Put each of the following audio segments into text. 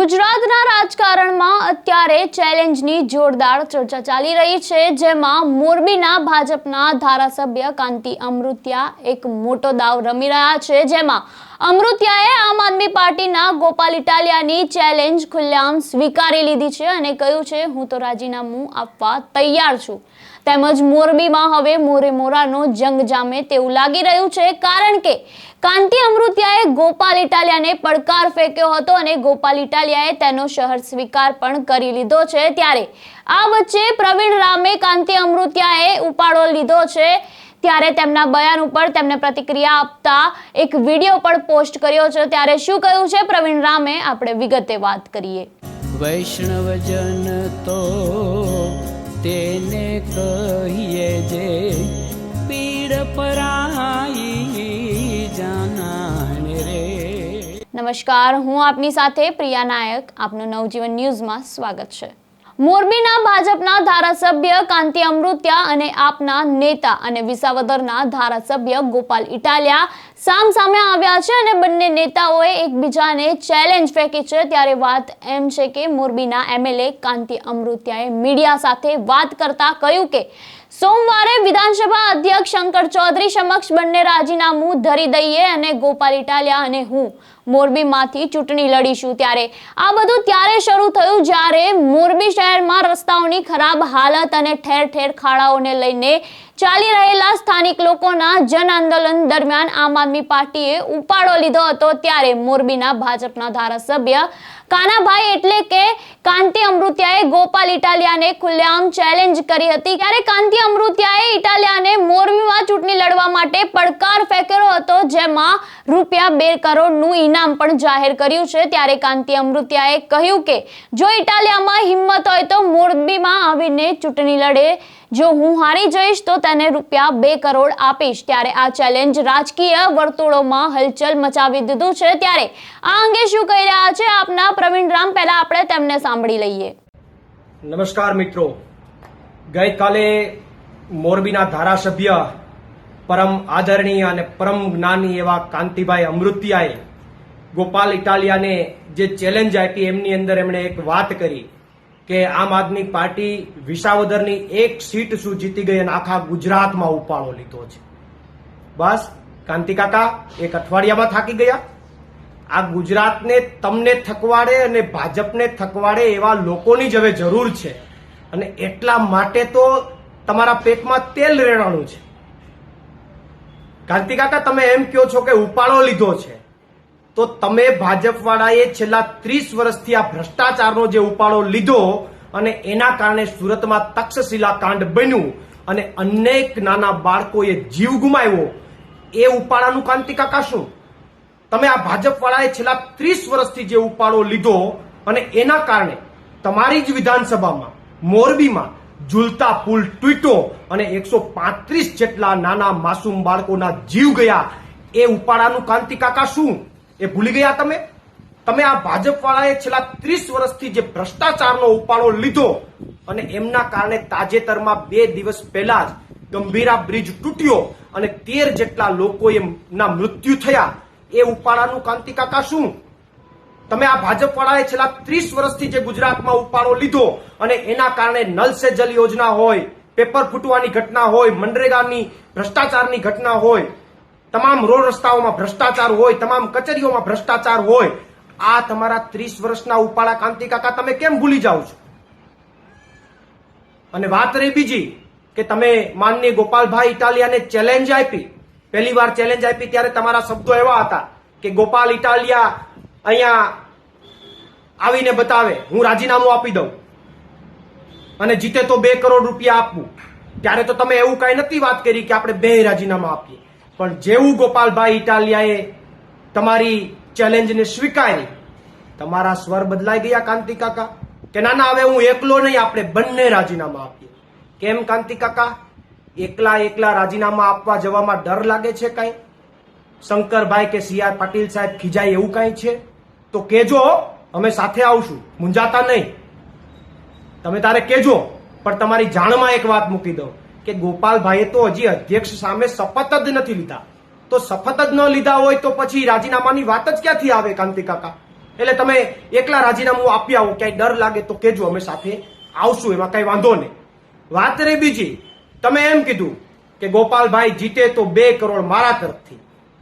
ગુજરાતના રાજકારણમાં અત્યારે ચેલેન્જની જોરદાર ચર્ચા ચાલી રહી છે, જેમાં મોરબીના ભાજપના ધારાસભ્ય કાંતિ અમૃત્યા એક મોટો દાવ રમી રહ્યા છે, જેમાં અમૃત્યાએ આમ આદમી પાર્ટીના ગોપાલ ઇટાલિયાની ચેલેન્જ ખુલ્લેઆમ સ્વીકારી લીધી છે અને કહ્યું છે, હું તો રાજીનામું આપવા તૈયાર છું. તેમજ મોરબીમાં હવે મોરે મોરાનો જંગ જામે તેવું લાગી રહ્યું છે. કારણ કે કાંતિ અમૃત્યાએ ગોપાલ ઇટાલિયાને પડકાર ફેંક્યો હતો અને ગોપાલ ઇટાલિયાએ તેનો શહેર સ્વીકાર પણ કરી લીધો છે. ત્યારે આ વચ્ચે પ્રવીણ રામે કાંતિ અમૃત્યાએ ઉપાડો લીધો છે. ત્યારે તેમના બયાન ઉપર તેમને પ્રતિક્રિયા આપતા એક વીડિયો પણ પોસ્ટ કર્યો છે. ત્યારે શું કહ્યું છે પ્રવીણ રામે? આપણે વિગતે વાત કરીએ. વૈષ્ણવજન તો તેને કહીએ જે પીડ પરાઈ જાનાને રે. નમસ્કાર, હું આપની સાથે પ્રિયા નાયક. આપનું નવજીવન ન્યૂઝમાં સ્વાગત છે. મોરબીના ભાજપના ધારાસભ્ય કાંતિ અમૃત્યા અને આપના નેતા અને વિસાવદરના ધારાસભ્ય ગોપાલ ઇટાલિયા સામ સામે આવ્યા છે અને બંને નેતાઓએ એકબીજાને ચેલેન્જ ફેંકી છે. ત્યારે વાત એમ છે કે મોરબીના એમએલએ કાંતિ અમૃત્યાએ મીડિયા સાથે વાત કરતા કહ્યું કે સોમવારે વિધાનસભા અધ્યક્ષ શંકર ચૌધરી સમક્ષ બંને રાજીનામું ધરી દઈએ અને ગોપાલ ઇટાલિયા અને હું મોરબીમાંથી ચૂંટણી લડીશું ત્યારે. આ બધું ત્યારે શરૂ થયું જ્યારે મોરબી શહેરમાં રસ્તાઓની ખરાબ હાલત અને ઠેર ઠેર ખાડાઓને લઈને ચાલી રહેલા સ્થાનિક લોકોના જન આંદોલન દરમિયાન આમ આદમી પાર્ટીએ ઉપાડો લીધો હતો ત્યારે મોરબીના ભાજપના ધારાસભ્ય કાનાભાઈ એટલે કે કાંતિ અમૃત્યાએ ગોપાલ ઇટાલિયાને ખુલ્લેઆમ ચેલેન્જ કરી હતી. ત્યારે કાંતિ અમૃત્યાએ ઇટાલિયાને મોરબીમાં ચૂંટણી લડવા માટે પડકાર જેમાં રૂપિયા બે કરોડનું ઇનામ પણ જાહેર કર્યું છે. ત્યારે કાંતિ અમૃત્યાએ કહ્યું કે, જો ઇટાલિયામાં હિંમત હોય તો મોરબીમાં આવીને ચૂંટણી લડે. જો હું હારી જઈશ તો તેને રૂપિયા બે કરોડ આપીશ. ત્યારે આ ચેલેન્જ રાજકીય વર્તુળોમાં હલચલ મચાવી દીધું છે. ત્યારે આ અંગે શું કહી રહ્યા છે આપના પ્રવીણ રામ? પહેલા આપણે તેમને સાંભળી લઈએ. નમસ્કાર મિત્રો. ગઈકાલે મોરબીના ધારાસભ્ય પરમ આદરણીય અને પરમ જ્ઞાની એવા કાંતિભાઈ અમૃતિયાએ ગોપાલ ઇટાલિયાને જે ચેલેન્જ આપી એમની અંદર એમણે એક વાત કરી કે આમ આદમી પાર્ટી વિસાવદરની એક સીટ શું જીતી ગઈ અને આખા ગુજરાતમાં ઉપાડો લીધો છે. બસ કાંતિકાકા એક અઠવાડિયામાં થાકી ગયા. આ ગુજરાતને તમને થકવાડે અને ભાજપને થકવાડે એવા લોકોની જ હવે જરૂર છે. અને એટલા માટે તો તમારા પેટમાં તેલ રેડાણું છે. કાંતિ કાકા, તમે એમ કહો છો કે ઉપાડો લીધો છે. તો તમે ભાજપવાળાએ છેલ્લા ત્રીસ વર્ષથી આ ભ્રષ્ટાચારનો જે ઉપાડો લીધો અને એના કારણે સુરતમાં તક્ષશિલા કાંડ બન્યું અને અનેક નાના બાળકોએ જીવ ગુમાવ્યો, એ ઉપાડાનું કાંતિકાકા શું? તમે આ ભાજપવાળાએ છેલ્લા ત્રીસ વર્ષથી જે ઉપાડો લીધો અને એના કારણે તમારી જ વિધાનસભામાં, મોરબીમાં ઝૂલતા પુલ તૂટ્યો અને એકસો પાંત્રીસ જેટલા નાના માસૂમ બાળકોના જીવ ગયા. એ ઉપાડાનું કાંતિ કાકા શું? એ ભૂલી ગયા તમે? તમે આ ભાજપવાળાએ છેલ્લા ત્રીસ વર્ષથી જે ભ્રષ્ટાચારનો ઉપાડો લીધો અને એમના કારણે તાજેતરમાં બે દિવસ પહેલા જ ગંભીરા બ્રિજ તૂટ્યો અને તેર જેટલા લોકો એમના મૃત્યુ થયા. એ ઉપાડાનું કાંતિ કાકા શું? તમે આ ભાજપવાળાએ છેલ્લા ત્રીસ વર્ષથી જે ગુજરાતમાં ઉપાડો લીધો અને એના કારણે નલ સે જલ યોજના હોય, પેપર ફૂટવાની ઘટના હોય, મનરેગાની ભ્રષ્ટાચારની ઘટના હોય, તમામ રોડ રસ્તાઓમાં ભ્રષ્ટાચાર હોય, તમામ કચેરીઓમાં ભ્રષ્ટાચાર હોય, આ તમારા ત્રીસ વર્ષના ઉપાડા કાંતિ કાકા તમે કેમ ભૂલી જાઓ છો? અને વાત રહી બીજી કે તમે માનનીય ગોપાલભાઈ ઇટાલિયાને ચેલેન્જ આપી. પહેલી વાર ચેલેન્જ આપી ત્યારે તમારા શબ્દો એવા હતા કે ગોપાલ ઇટાલિયા અહીંયા આવીને બતાવે, હું રાજીનામું આપી દઉં. અને જીતે તો બે કરોડ રૂપિયા આપવું. ત્યારે તો તમે એવું કઈ નથી વાત કરી કે આપણે બે રાજીનામા આપીએ. પણ જેવું ગોપાલભાઈ ઇટાલિયાએ તમારી ચેલેન્જને સ્વીકારી, તમારા સ્વર બદલાઈ ગયા કાંતિ કાકા. કે ના ના, હવે હું એકલો નહીં, આપણે બંને રાજીનામા આપીએ. કેમ કાંતિ કાકા? એકલા એકલા રાજીનામા આપવા જવામાં ડર લાગે છે કઈ? શંકરભાઈ કે સી આર પાટીલ સાહેબ ખીજાય એવું કઈ છે? તો કેજો, અમે સાથે આવશું. મુંજાતા નહીં. તમે તારે કેજો, પણ તમારી જાણમાં એક વાત મૂકી દઉં કે ગોપાલભાઈએ તો હજી અધ્યક્ષ સામે શપથ જ નથી લીધા. તો શપથ જ ન લીધા હોય તો પછી રાજીનામાની વાત જ ક્યાંથી આવે, કાંતિ કાકા? એટલે તમે એકલા રાજીનામું આપી આવો, ક્યાંય ડર લાગે તો કેજો, અમે સાથે આવશું, એમાં કઈ વાંધો નહીં. વાત રહી બીજી. તમે એમ કીધું કે ગોપાલભાઈ જીતે તો બે કરોડ મારા તરફથી.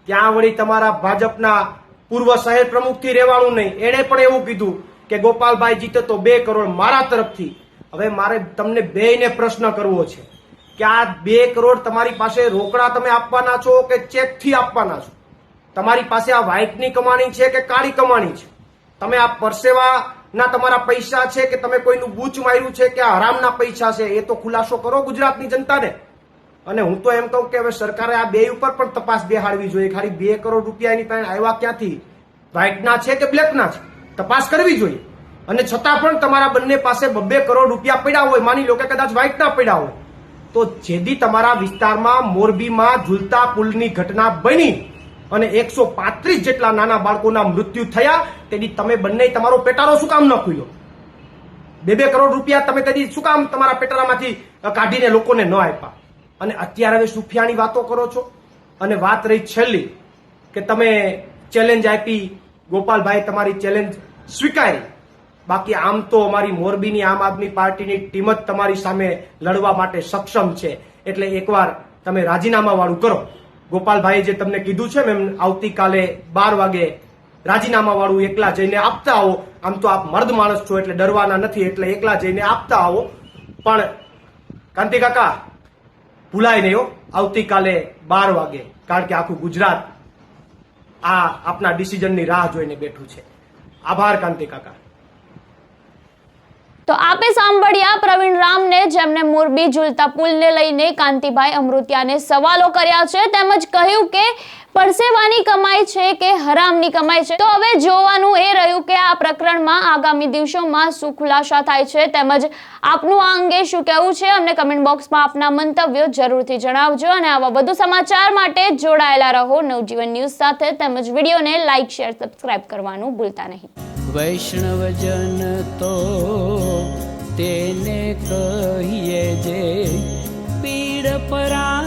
ત્યાં વળી તમારા ભાજપના પૂર્વ શહેર પ્રમુખથી રહેવાનું નહીં. એણે પણ એવું કીધું કે, ગોપાલભાઈ જીતે તો બે કરોડ મારા તરફથી. હવે મારે તમને બેયને પ્રશ્ન કરવો છે કે આ બે કરોડ તમારી પાસે રોકડા તમે આપવાના છો કે ચેકથી આપવાના છો? તમારી પાસે આ વ્હાઇટની કમાણી છે કે કાળી કમાણી છે? તમે આ પરસેવાના તમારા પૈસા છે કે તમે કોઈનું બૂચ માર્યું છે કે આ હરામના પૈસા છે? એ તો ખુલાસો કરો ગુજરાતની જનતાને. અને હું તો એમ કહું કે હવે સરકારે આ બે ઉપર પણ તપાસ બેહાડવી જોઈએ. ખાલી બે કરોડ રૂપિયાની પાસે આવ્યા ક્યાંથી? વ્હાઇટના છે કે બ્લેકના છે? તપાસ કરવી જોઈએ. અને છતાં પણ તમારા બંને પાસે બબ્બે કરોડ રૂપિયા પડ્યા હોય, માની લો કે કદાચ વ્હાઇટના પડ્યા હોય, તો જેથી તમારા વિસ્તારમાં મોરબીમાં ઝૂલતા પુલની ઘટના બની અને એકસો પાંત્રીસ જેટલા નાના બાળકોના મૃત્યુ થયા, તેથી તમે બંને તમારો પેટારો શું કામ ન ખુલ્યો? બે બે કરોડ રૂપિયા તમે કદી શું કામ તમારા પેટારામાંથી કાઢીને લોકોને ન આપ્યા? અને અત્યારે હવે સુફિયાની વાતો કરો છો. અને વાત રહી છેલ્લી, કે તમે ચેલેન્જ આપી ગોપાલભાઈ તમારી ચેલેન્જ સ્વીકારી. બાકી આમ તો અમારી મોરબીની આમ આદમી પાર્ટીની ટીમ જ તમારી સામે લડવા માટે સક્ષમ છે. એટલે એકવાર તમે રાજીનામા વાળું કરો. ગોપાલભાઈએ જે તમને કીધું છે મેમ આવતીકાલે બાર વાગે રાજીનામા વાળું એકલા જઈને આપતા આવો. આમ તો આપ મર્દ માણસ છો એટલે ડરવાના નથી, એટલે એકલા જઈને આપતા આવો. પણ કાંતિ કાકા ભૂલાય નહીં આવતીકાલે બાર વાગે. કારણ કે આખું ગુજરાત આ આપના ડિસિઝનની રાહ જોઈને બેઠું છે. આભાર કાંતિ કાકા. તો આપે સાંભળ્યા પ્રવીણ રામને જેમને મોરબી ઝૂલતા પુલને લઈને કાંતિભાઈ અમૃતિયાને સવાલો કર્યા છે. તેમજ કહ્યું કે પરસેવાની કમાઈ છે કે હરામની કમાઈ છે? તો હવે જોવાનું એ રહ્યું પ્રકરણમાં આગામી દિવસોમાં શું ખુલાસા થાય છે તેમજ આપનું આ અંગે શું કહેવું છે અમને કમેન્ટ બોક્સમાં આપના મંતવ્યો જરૂરથી જણાવજો અને આવા વધુ સમાચાર માટે જોડાયેલા રહો નવજીવન ન્યૂઝ સાથે તેમજ વિડીયોને લાઇક, શેર, સબસ્ક્રાઇબ કરવાનું ભૂલતા નહીં. વૈષ્ણવજન તો તેને કહીએ જે પીડ પરા